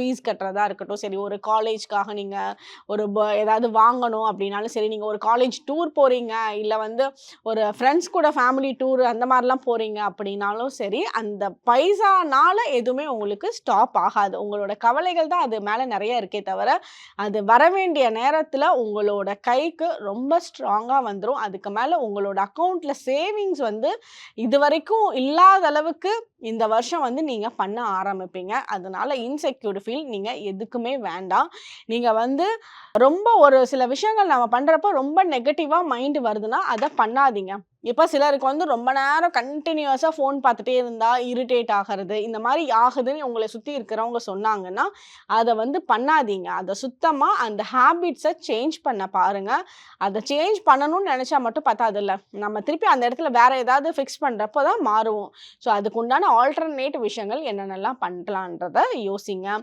Fees கட்டுறதா இருக்கட்டும் சரி ஒரு காலேஜ்க்காக நீங்கள் ஒரு ப ஏதாவது வாங்கணும் அப்படின்னாலும் சரி நீங்கள் ஒரு காலேஜ் டூர் போகிறீங்க இல்லை வந்து ஒரு ஃப்ரெண்ட்ஸ் கூட ஃபேமிலி டூர் அந்த மாதிரிலாம் போகிறீங்க அப்படின்னாலும் சரி அந்த பைசானால எதுவுமே உங்களுக்கு ஸ்டாப் ஆகாது. உங்களோட கவலைகள் தான் அது மேலே நிறைய இருக்கே தவிர அது வர வேண்டிய நேரத்தில் உங்களோட கைக்கு ரொம்ப ஸ்ட்ராங்காக வந்துடும் அதுக்கு மேலே உங்களோட அக்கௌண்ட்டில் சேவிங்ஸ் வந்து இது வரைக்கும் இல்லாத அளவுக்கு இந்த வருஷம் வந்து நீங்கள் பண்ண ஆரம்பிப்பீங்க. அதனால இன்செக்யூர்டு ஃபீல் நீங்கள் எதுக்குமே வேண்டாம். நீங்கள் வந்து ரொம்ப ஒரு சில விஷயங்கள் நம்ம பண்ணுறப்ப ரொம்ப நெகட்டிவாக மைண்டு வருதுன்னா அதை பண்ணாதீங்க. இப்போ சிலருக்கு வந்து ரொம்ப நேரம் கண்டினியூஸாக ஃபோன் பார்த்துட்டே இருந்தால் இரிட்டேட் ஆகிறது இந்த மாதிரி ஆகுதுன்னு உங்களை சுற்றி இருக்கிறவங்க சொன்னாங்கன்னா அதை வந்து பண்ணாதீங்க. அதை சுத்தமாக அந்த ஹேபிட்ஸை சேஞ்ச் பண்ண பாருங்கள் அதை சேஞ்ச் பண்ணணும்னு நினச்சா மட்டும் பத்தாதில்ல. நம்ம திருப்பி அந்த இடத்துல வேறு ஏதாவது ஃபிக்ஸ் பண்ணுறப்போ தான் மாறுவோம். ஸோ அதுக்குண்டான ஆல்டர்னேட் விஷயங்கள் என்னென்னலாம் பண்ணலான்றத யோசிங்க.